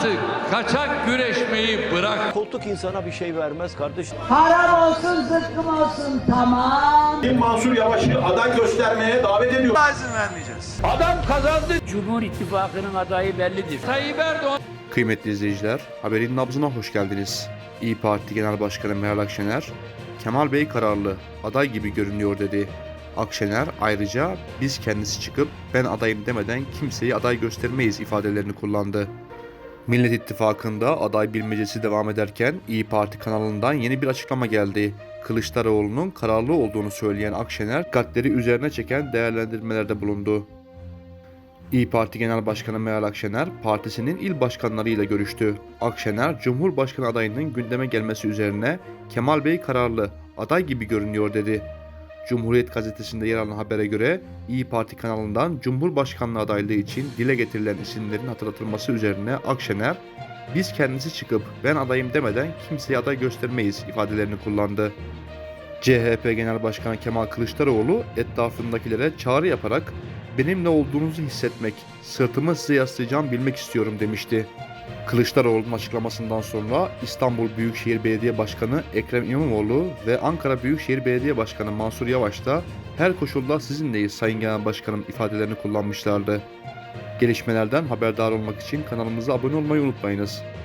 Artık kaçak güreşmeyi bırak. Koltuk insana bir şey vermez kardeşim. Haram olsun zıkkım olsun tamam. Mansur Yavaş'ı aday göstermeye davet ediyor. Adam kazandı. Cumhur İttifakı'nın adayı bellidir. Tayyip Erdoğan Kıymetli izleyiciler, haberin nabzına hoş geldiniz. İyi Parti Genel Başkanı Meral Akşener, Kemal Bey kararlı, aday gibi görünüyor dedi. Akşener ayrıca biz kendisi çıkıp ben adayım demeden kimseyi aday göstermeyiz ifadelerini kullandı. Millet İttifakı'nda aday bilmecesi devam ederken İyi Parti kanalından yeni bir açıklama geldi. Kılıçdaroğlu'nun kararlı olduğunu söyleyen Akşener, dikkatleri üzerine çeken değerlendirmelerde bulundu. İyi Parti Genel Başkanı Meral Akşener, partisinin il başkanlarıyla görüştü. Akşener, Cumhurbaşkanı adayının gündeme gelmesi üzerine Kemal Bey kararlı, aday gibi görünüyor dedi. Cumhuriyet gazetesinde yer alan habere göre İyi Parti kanalından Cumhurbaşkanlığı adaylığı için dile getirilen isimlerin hatırlatılması üzerine Akşener, biz kendisi çıkıp ben adayım demeden kimseye aday göstermeyiz ifadelerini kullandı. CHP Genel Başkanı Kemal Kılıçdaroğlu etrafındakilere çağrı yaparak benimle olduğunuzu hissetmek, sırtımı size yaslayacağım bilmek istiyorum demişti. Kılıçdaroğlu'nun açıklamasından sonra İstanbul Büyükşehir Belediye Başkanı Ekrem İmamoğlu ve Ankara Büyükşehir Belediye Başkanı Mansur Yavaş da her koşulda sizinleyiz Sayın Genel Başkanım ifadelerini kullanmışlardı. Gelişmelerden haberdar olmak için kanalımıza abone olmayı unutmayınız.